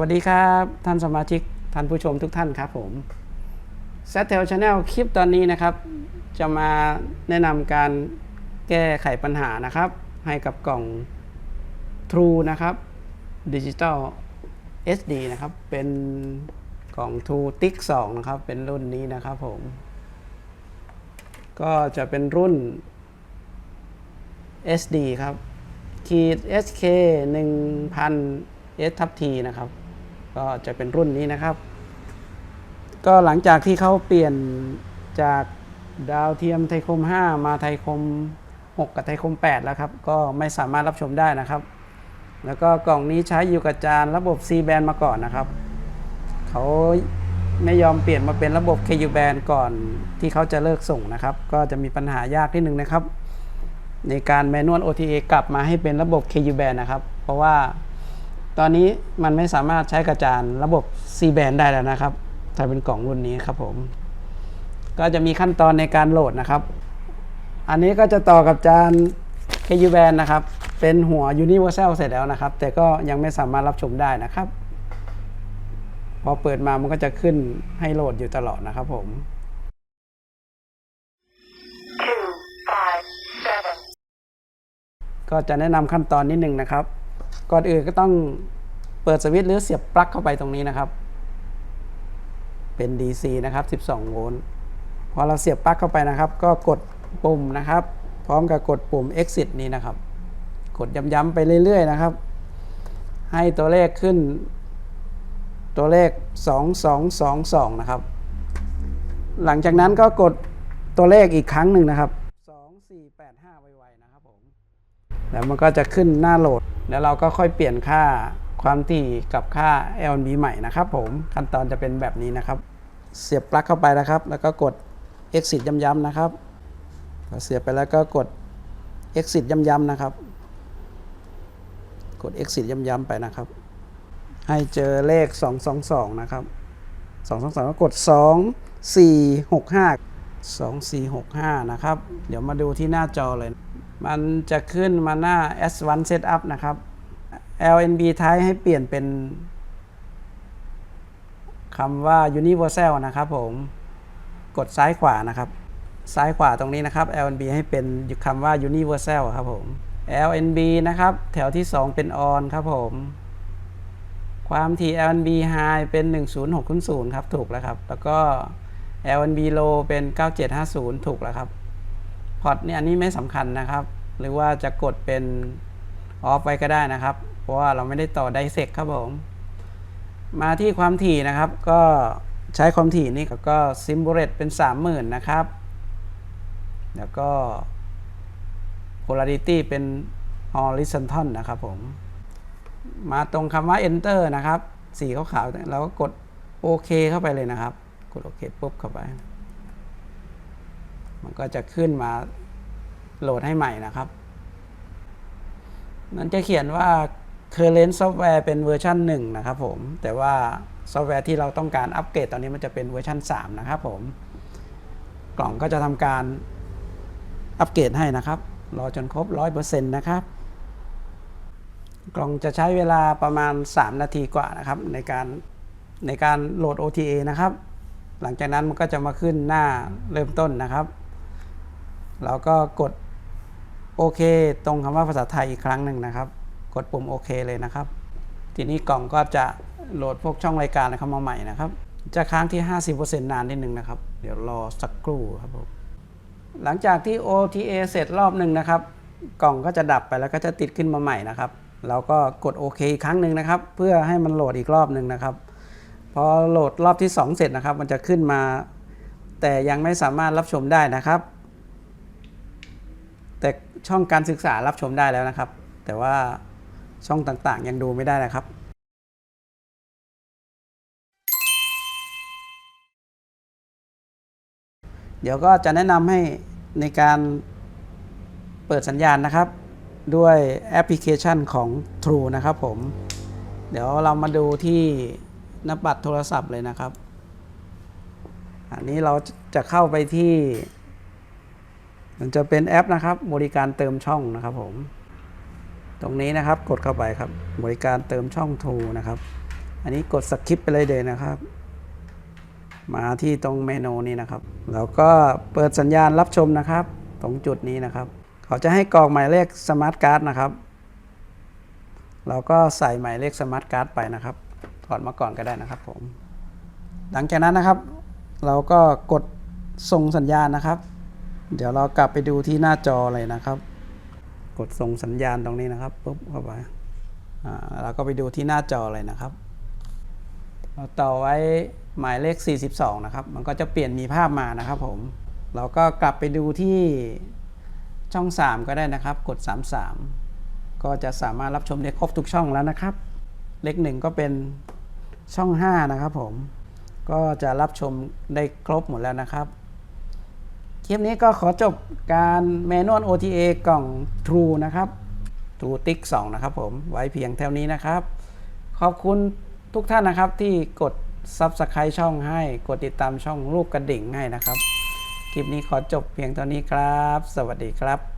วัสดีครับ ท่านสมาชิกท่านผู้ชมทุกท่านครับผมแซทเทลชาแนลคลิปตอนนี้นะครับ จะมาแนะนำการแก้ไขปัญหานะครับ ให้กับกล่อง True นะครับ Digital SD นะครับ เป็นกล่อง True Tick 2นะครับ เป็นรุ่นนี้นะครับผม ก็จะเป็นรุ่น SD ครับขีด SK 1000 S ทับ T นะครับ ก็จะเป็นรุ่นนี้นะครับ ก็หลังจากที่เขาเปลี่ยนจากดาวเทียมไทยคม 5 มาไทยคม 6 กับไทยคม 8 แล้วครับ ก็ไม่สามารถรับชมได้นะครับ แล้วก็กล่องนี้ใช้อยู่กับจานระบบ C band มาก่อนนะครับเขาไม่ยอมเปลี่ยนมาเป็นระบบ KU band ก่อนที่เขาจะเลิกส่งนะครับ ก็จะมีปัญหายากนิดนึงนะครับ ในการแมนนวล OTA กลับมาให้เป็นระบบ KU band นะครับ เพราะว่า ตอนนี้มันไม่สามารถใช้กระจานระบบ C band ได้แล้วนะครับ ถ้าเป็นกล่องรุ่นนี้ครับผม ก็จะมีขั้นตอนในการโหลดนะครับ อันนี้ก็จะต่อกับจาน KU band นะครับ เป็นหัว Universal เสร็จแล้วนะครับ แต่ก็ยังไม่สามารถรับชมได้นะครับ พอเปิดมามันก็จะขึ้นให้โหลดอยู่ตลอดนะครับผม two, five, seven. ก็จะแนะนำขั้นตอนนิดนึงนะครับ ก่อนอื่นก็ต้องเปิดสวิตช์หรือเสียบปลั๊กเข้าไปตรงนี้นะครับ เป็น DC นะครับ 12 โวลต์ พอเราเสียบปลั๊กเข้าไปนะครับ ก็กดปุ่มนะครับ พร้อมกับกดปุ่ม exit นี้นะครับ กดย้ำๆไปเรื่อย ๆ นะครับ ให้ตัวเลขขึ้น ตัวเลข 2222 นะครับ หลังจากนั้นก็กดตัวเลขอีกครั้งหนึ่งนะครับ 2485 ไวๆนะครับผม แล้วมันก็จะขึ้นหน้าโหลด แล้วเราก็ค่อยเปลี่ยนค่าความถี่กับค่า LNB ใหม่นะครับผมขั้นตอนจะเป็นแบบนี้นะครับ เสียบปลั๊กเข้าไปนะครับ แล้วก็กด exit ย้ำๆนะครับพอเสียบไปแล้วก็กด exit ย้ำๆนะครับ กด exit ย้ำๆไปนะครับ ให้เจอเลข 222 นะครับ 222 ก็กด 2 4 6 5 2 4 6 5 นะครับ เดี๋ยวมาดูที่หน้าจอเลย มันจะขึ้นมาหน้า S1 Setup นะครับ LNB Type ให้เปลี่ยนเป็นคำว่า Universal นะครับผม กดซ้ายขวานะครับ ซ้ายขวาตรงนี้นะครับ LNB ให้เป็นคำว่า Universal ครับผม LNB นะครับ แถวที่ 2 เป็น On ครับผม ความถี่ LNB High เป็น 10600ครับ ถูกแล้วครับ แล้วก็ LNB Low เป็น 9750 ถูกแล้วครับ พอร์ตเนี่ยอันนี้ไม่สำคัญนะครับ หรือว่าจะกดเป็นออฟไว้ก็ได้นะครับ เพราะว่าเราไม่ได้ต่อไดเซกครับผม มาที่ความถี่นะครับ ก็ใช้ความถี่นี่ก็ซิมบ l เ t เป็น 30,000 นะครับ แล้วก็ polarity เป็น horizontal นะครับผม มาตรงคำว่า enter นะครับ สีขาวๆเราก็กดโอเคเข้าไปเลยนะครับ ดโอเคปุ๊บเข้าไป มันก็จะขึ้นมาโหลดให้ใหม่นะครับมันจะเขียนว่า current software เป็นเวอร์ชัน1นะครับผม แต่ว่าซอฟต์แวร์ที่เราต้องการอัปเกรดตอนนี้มันจะเป็นเวอร์ชัน3นะครับผม กล่องก็จะทำการอัปเกรดให้นะครับ รอจนครบ 100%นะครับ กล่องจะใช้เวลาประมาณ 3 นาทีกว่านะครับ ในการในการโหลด OTA นะครับ หลังจากนั้นมันก็จะมาขึ้นหน้าเริ่มต้นนะครับเราก็กดโอเค ตรงคำว่าภาษาไทยอีกครั้งหนึ่งนะครับ กดปุ่มโอเคเลยนะครับ ทีนี้กล่องก็จะโหลดพวกช่องรายการเข้ามาใหม่นะครับ จะค้างที่ 50%นานนิดนึงนะครับ เดี๋ยวรอสักครู่ครับผมหลังจากที่ OTA เสร็จรอบหนึ่งนะครับ กล่องก็จะดับไปแล้วก็จะติดขึ้นมาใหม่นะครับ เราก็กดโอเคอีกครั้งหนึ่งนะครับ เพื่อให้มันโหลดอีกรอบหนึ่งนะครับ พอโหลดรอบที่ 2 เสร็จนะครับ มันจะขึ้นมา แต่ยังไม่สามารถรับชมได้นะครับ แต่ช่องการศึกษารับชมได้แล้วนะครับ แต่ว่าช่องต่างๆ ยังดูไม่ได้นะครับเดี๋ยวก็จะแนะนำให้ในการเปิดสัญญาณนะครับ ด้วยแอปพลิเคชันของ True นะครับผม เดี๋ยวเรามาดูที่ น้าปัดโทรศัพท์เลยนะครับ อันนี้เราจะเข้าไปที่ มันจะเป็นแอปนะครับ บริการเติมช่องนะครับผม ตรงนี้นะครับกดเข้าไปครับ บริการเติมช่อง True นะครับ อันนี้กดสคริปไปเลยเดยนะครับ มาที่ตรงเมนูนี้นะครับ แล้วก็เปิดสัญญาณรับชมนะครับ ตรงจุดนี้นะครับ เขาจะให้กรอกหมายเลขสมาร์ทการ์ดนะครับ เราก็ใส่หมายเลขสมาร์ทการ์ดไปนะครับ ถอดมาก่อนก็ได้นะครับผม หลังจากนั้นนะครับ เราก็กดส่งสัญญาณนะครับ เดี๋ยวเรากลับไปดูที่หน้าจอเลยนะครับ กดส่งสัญญาณตรงนี้นะครับปุ๊บเข้าไปเราก็ไปดูที่หน้าจอเลยนะครับเราต่อไว้หมายเลข 42 นะครับ มันก็จะเปลี่ยนมีภาพมานะครับผม เราก็กลับไปดูที่ช่อง 3 ก็ได้นะครับ กด 33 ก็จะสามารถรับชมได้ครบทุกช่องแล้วนะครับ เลขหนึ่งก็เป็น ช่อง 5 นะครับผม ก็จะรับชมได้ครบหมดแล้วนะครับ คลิปนี้ก็ขอจบการเมนวล OTA กล่อง True นะครับ True Tick 2 นะครับผม ไว้เพียงเท่านี้นะครับ ขอบคุณทุกท่านนะครับที่กด Subscribe ช่องให้ กดติดตามช่องรูปกระดิ่งให้นะครับ คลิปนี้ขอจบเพียงเท่านี้ครับ สวัสดีครับ